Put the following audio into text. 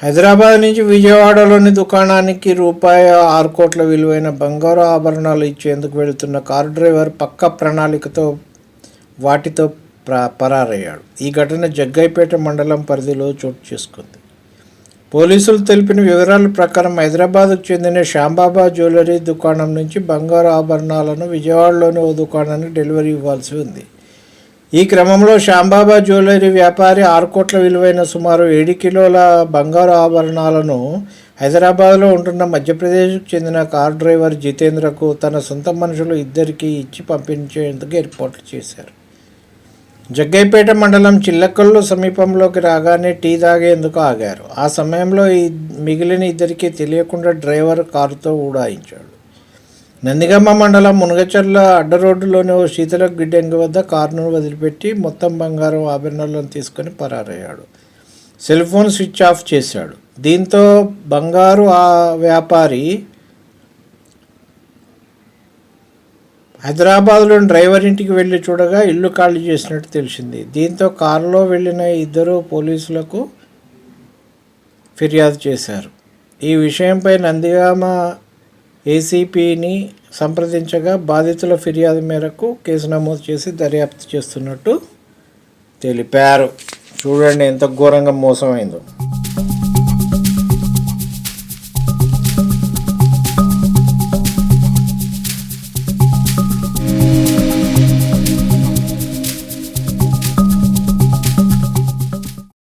హైదరాబాద్ నుంచి విజయవాడలోని దుకాణానికి రూపాయి ఆరు కోట్ల విలువైన బంగారు ఆభరణాలు ఇచ్చేందుకు వెళుతున్న కారు డ్రైవర్ పక్క ప్రణాళికతో వాటితో ప్ర పరారయ్యాడు. ఈ ఘటన జగ్గైపేట మండలం పరిధిలో చోటు చేసుకుంది. పోలీసులు తెలిపిన వివరాల ప్రకారం హైదరాబాద్కు చెందిన శ్యాంబాబా జ్యువెలరీ దుకాణం నుంచి బంగారు ఆభరణాలను విజయవాడలోని ఓ దుకాణానికి డెలివరీ ఇవ్వాల్సి ఉంది. ఈ క్రమంలో శాంబాబా జ్యువెలరీ వ్యాపారి ఆరు కోట్ల విలువైన సుమారు ఏడు కిలోల బంగారు ఆభరణాలను హైదరాబాద్లో ఉంటున్న మధ్యప్రదేశ్కు చెందిన కార్ డ్రైవర్ జితేంద్రకు తన సొంత మనుషులు ఇద్దరికి ఇచ్చి పంపించేందుకు ఏర్పాట్లు చేశారు. జగ్గైపేట మండలం చిల్లకల్లు సమీపంలోకి రాగానే టీ తాగేందుకు ఆగారు. ఆ సమయంలో ఈ మిగిలిన ఇద్దరికి తెలియకుండా డ్రైవర్ కారుతో ఊడాయించాడు. నందిగమ్మ మండలం మునగచర్ల అడ్డరోడ్డులోని ఓ శీతల గిడ్డంగి వద్ద కారును వదిలిపెట్టి మొత్తం బంగారం ఆభరణాలను తీసుకొని పరారయ్యాడు. సెల్ ఫోన్ స్విచ్ ఆఫ్ చేశాడు. దీంతో బంగారు ఆ వ్యాపారి హైదరాబాద్లోని డ్రైవర్ ఇంటికి వెళ్ళి చూడగా ఇల్లు ఖాళీ చేసినట్టు తెలిసింది. దీంతో కారులో వెళ్ళిన ఇద్దరు పోలీసులకు ఫిర్యాదు చేశారు. ఈ విషయంపై నందిగామ ఏసీపీని సంప్రదించగా బాధితుల ఫిర్యాదు మేరకు కేసు నమోదు చేసి దర్యాప్తు చేస్తున్నట్టు తెలిపారు. చూడండి ఎంత ఘోరంగా మోసమైందో.